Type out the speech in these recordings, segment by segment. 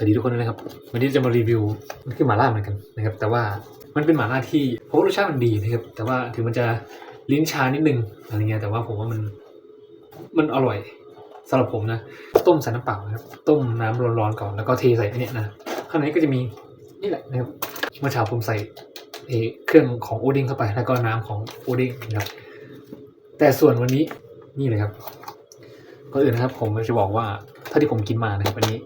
วัสดีทุกคนด้วยนะครับ วันนี้จะมารีวิวมันคือหม่าล่าเหมือนกันนะครับ แต่ว่ามันเป็นหม่าล่าที่ผมว่ารสชาติมันดีนะครับ แต่ว่าถึงมันจะลิ้นชานิดนึงอะไรเงี้ยแต่ว่าผมว่ามันมันอร่อยสำหรับผมนะต้มใส่น้ำเปล่านะครับต้มน้ำร้อนๆก่อนแล้วก็เทใส่อันเนี้ยนะข้างในก็จะมีนี่แหละนะครับเมื่อเช้าผมใส่เครื่องของโอดิ้งเข้าไปแล้วก็น้ำของโอดิ้งนะครับแต่ส่วนวันนี้นี่เลยครับก่อนอื่นนะครับผมจะบอกว่าเท่าที่ผมกินมานะครับอันนี้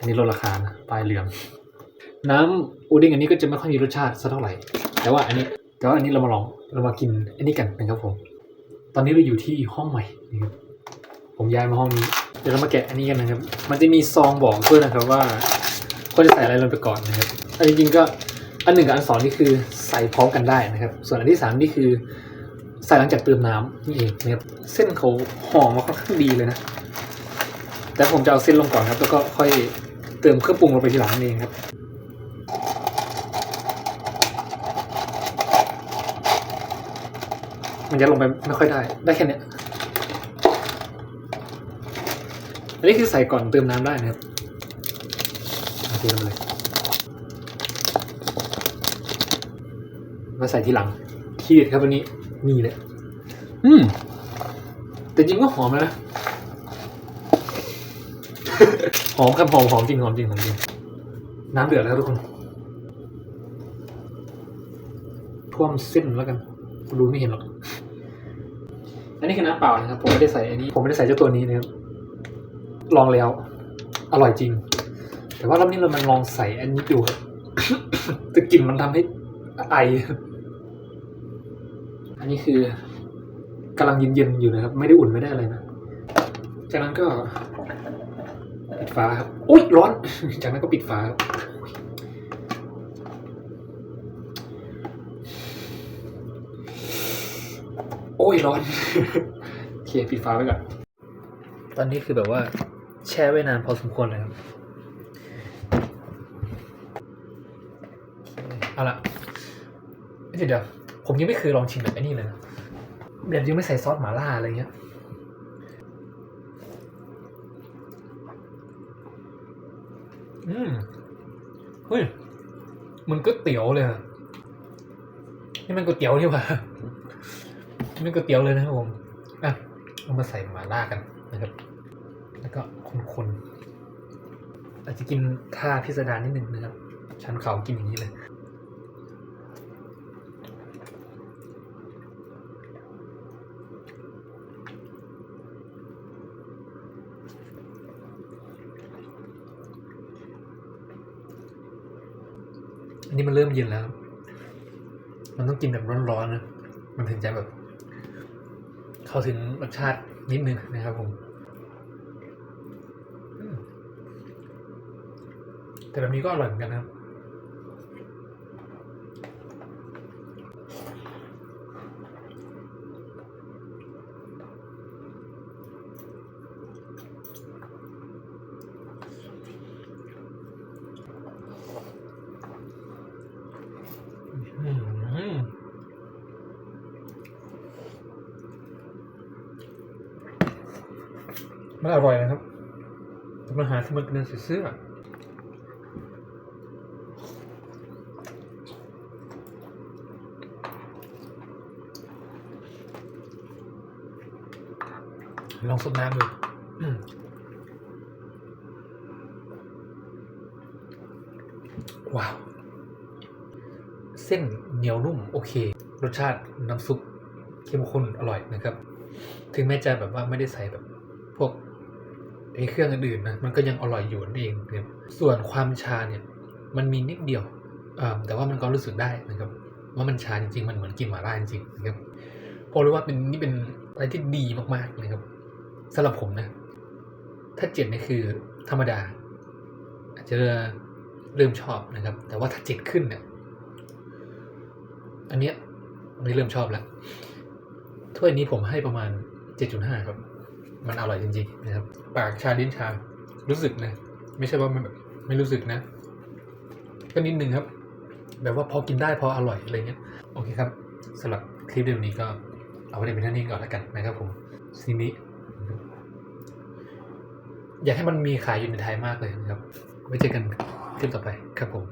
อันนี้ลดราคานะปลายเหลือง น้ำอูดิ้งอันนี้ก็จะไม่ค่อยมีรสชาติสักเท่าไหร่ แต่ว่าอันนี้แต่ว่าอันนี้เรามาลองเรามากินอันนี้กันนะครับผม ตอนนี้เราอยู่ที่ห้องใหม่นะครับผมย้ายมาห้องนี้ เดี๋ยวเรามาแกะอันนี้กันนะครับ มันจะมีซองบอกด้วยนะครับว่าควรจะใส่อะไรลงไปก่อนนะครับอันจริงๆก็อันหนึ่งกับอันสองนี่คือใส่พร้อมกันได้นะครับ ส่วนอันที่สามนี่คือใส่หลังจากเติมน้ำนี่เองนะครับเส้นเขาหอมมาค่อนข้างดีเลยนะ แต่ผมจะเอาเส้นลงก่อนครับ แล้วก็ค่อย เติมเครื่องปรุงลงไปทีหลังนั่นเองครับมันจะลงไปไม่ค่อยได้ ได้แค่เนี้ยอันนี้คือใส่ก่อนเติมน้ำได้นะครับเอาเทลงไปเลยมาใส่ทีหลัง ทีเด็ดครับวันนี้ นี่เลย อืม แต่จริงก็หอมแล้วนะห อมครับหอมหอมจริงหอมจริงหอมจริงน้ำเดือดแล้วทุกคน ท่วมเส้นแล้วกันดูไม่เห็นหรอกอันนี้คือน้ำเปล่านะครับ ผมไม่ได้ใส่อันนี้ ผมไม่ได้ใส่เจ้าตัวนี้นะครับลองแล้ว อร่อยจริง แต่ว่ารอบนี้เรามันลองใส่อันนี้ดูครับแต่กลิ่นมันทำให้ไอ อันนี้คือกำลังเย็นๆอยู่นะครับ ไม่ได้อุ่นไม่ได้อะไรนะ จากนั้นก็ ปิดฝาครับ อุ้ยร้อน จากนั้นก็ปิดฝาครับโอ้ยร้อนโอเคปิดฝาไว้ก่อน ตอนนี้คือแบบว่า แช่ไว้นานพอสมควรเลยครับ เอาละเดี๋ยวเดี๋ยวผมยังไม่เคยลองชิมแบบไอ้นี่เลยนะแบบยังไม่ใส่ซอสหม่าล่าอะไรเงี้ย อืมเฮ้ยมันก๋วยเตี๋ยวเลยนี่มันก๋วยเตี๋ยวนี่หว่านี่มันก๋วยเตี๋ยวเลยนะครับผมอะเอามาใส่หมาล่ากันนะครับ แล้วก็คนๆอาจจะกินท่าพิสดารนิดนึงนะครับชันเขากินอย่างนี้เลย อันนี้มันเริ่มเย็นแล้ว มันต้องกินแบบร้อนๆนะมันถึงจะแบบ เข้าถึงรสชาตินิดนึงนะครับผมแต่แบบนี้ก็อร่อยเหมือนกันนะครับ อืม มันอร่อยนะครับแต่ปัญหาคือมันเป็นเสื้อลองสดน้ำดูอืมว้าว เส้นเหนียวนุ่มโอเค รสชาติน้ำซุปเข้มข้นอร่อยนะครับ ถึงแม้จะแบบว่าไม่ได้ใส่แบบพวก ไอ้เครื่องอื่นๆนะมันก็ยังอร่อยอยู่นั่นเองนะครับส่วนความชาเนี่ยมันมีนิดเดียวแต่ว่ามันก็รู้สึกได้นะครับว่ามันชาจริงๆมันเหมือนกินหม่าล่าจริงๆนะครับพอรู้ว่าเป็นนี่เป็นอะไรที่ดีมากๆนะครับสำหรับผมนะ ถ้าเจ็ดนี่คือธรรมดา อาจจะเริ่มชอบนะครับ แต่ว่าถ้าเจ็ดขึ้นเนี่ยอันเนี้ยอันนี้เริ่มชอบแล้วถ้วยนี้ผมให้ประมาณ 7.5 ครับ มันอร่อยจริงๆนะครับ ปากชาลิ้นชา รู้สึกนะ ไม่ใช่ว่ามันแบบไม่รู้สึกนะ ก็นิดนึงครับ แบบว่าพอกินได้พออร่อยอะไรเงี้ย โอเคครับสำหรับคลิปเดียวนี้ก็เอาไว้ในเป็นเท่านี้ก่อนแล้วกันนะครับผมซีนี้อยากให้มันมีขายอยู่ในไทยมากเลยนะครับ ไว้เจอกันคลิปต่อไปครับผม